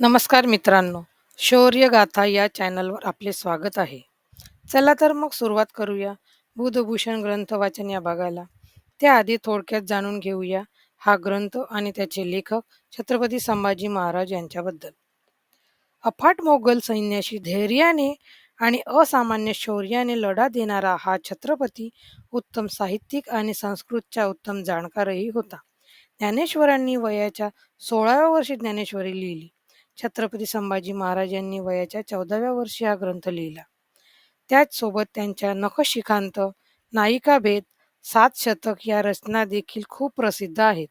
नमस्कार मित्रांनो शौर्यगाथा या चॅनलवर आपले स्वागत आहे. चला तर मग सुरुवात करूया. बुधभूषण ग्रंथ वाचन या भागाला. त्याआधी थोडक्यात जाणून घेऊया हा ग्रंथ आणि त्याचे लेखक छत्रपती संभाजी महाराज यांच्याबद्दल. अफाट मोगल सैन्याशी धैर्याने आणि असामान्य शौर्याने लढा देणारा हा छत्रपती उत्तम साहित्यिक आणि संस्कृतचा उत्तम जाणकारही होता. ज्ञानेश्वरांनी वयाच्या सोळाव्या वर्षी ज्ञानेश्वरी लिहिली. छत्रपती संभाजी महाराजांनी वयाच्या चौदाव्या वर्षी हा ग्रंथ लिहिला. त्याचसोबत त्यांच्या नखशिखांत नायिकाभेद सात शतक या रचना देखील खूप प्रसिद्ध आहेत.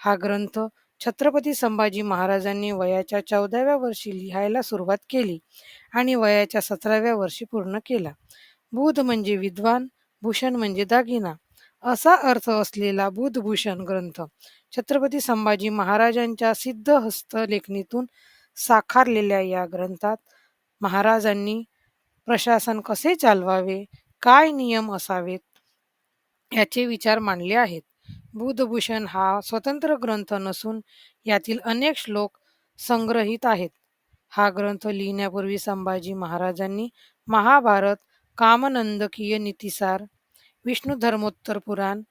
हा ग्रंथ छत्रपती संभाजी महाराजांनी वयाच्या चौदाव्या वर्षी लिहायला सुरुवात केली आणि वयाच्या सतराव्या वर्षी पूर्ण केला. बुध म्हणजे विद्वान भूषण म्हणजे दागिना असा अर्थ असलेला बुधभूषण ग्रंथ छत्रपती संभाजी महाराजांच्या सिद्धहस्त लेखणीतून साकारलेल्या या ग्रंथात महाराजांनी प्रशासन कसे चालवावे काय नियम असावेत याचे विचार मांडले आहेत. बुधभूषण हा स्वतंत्र ग्रंथ नसून यातील अनेक श्लोक संग्रहित आहेत. हा ग्रंथ लिहिण्यापूर्वी संभाजी महाराजांनी महाभारत कामनंदकीय नीतिसार विष्णू धर्मोत्तर पुराण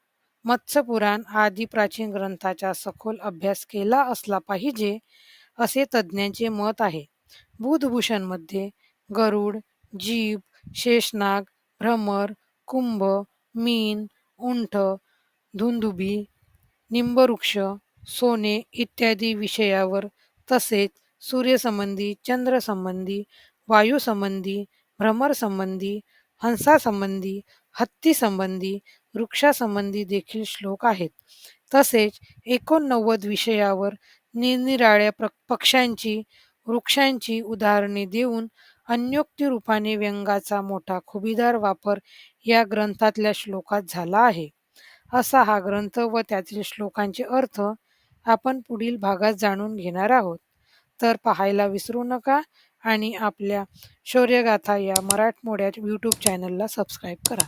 मत्स्य पुराण आदी प्राचीन ग्रंथाचा सखोल अभ्यास केला असला पाहिजे. असे तज्ज्ञांचे मत आहे. बुधभूषणमध्ये गरुड जीभ शेषनाग भ्रमर कुंभ मीन उंठ धुंदुबी निंबवृक्ष सोने इत्यादी विषयावर तसेच सूर्यसंबंधी चंद्रसंबंधी वायूसंबंधी भ्रमरसंबंधी हंसासंबंधी हत्तीसंबंधी वृक्षासंबंधी देखील श्लोक आहेत. तसेच एकोणनव्वद विषयावर निरनिराळ्या प्र पक्ष्यांची वृक्षांची उदाहरणे देऊन अन्योक्ती रूपाने व्यंगाचा मोठा खुबीदार वापर या ग्रंथातल्या श्लोकात झाला आहे. असा हा ग्रंथ व त्यातील श्लोकांचे अर्थ आपण पुढील भागात जाणून घेणार आहोत. तर पाहायला विसरू नका आणि आपल्या शौर्यगाथा या मराठमोड्या यूट्यूब चॅनलला सबस्क्राईब करा.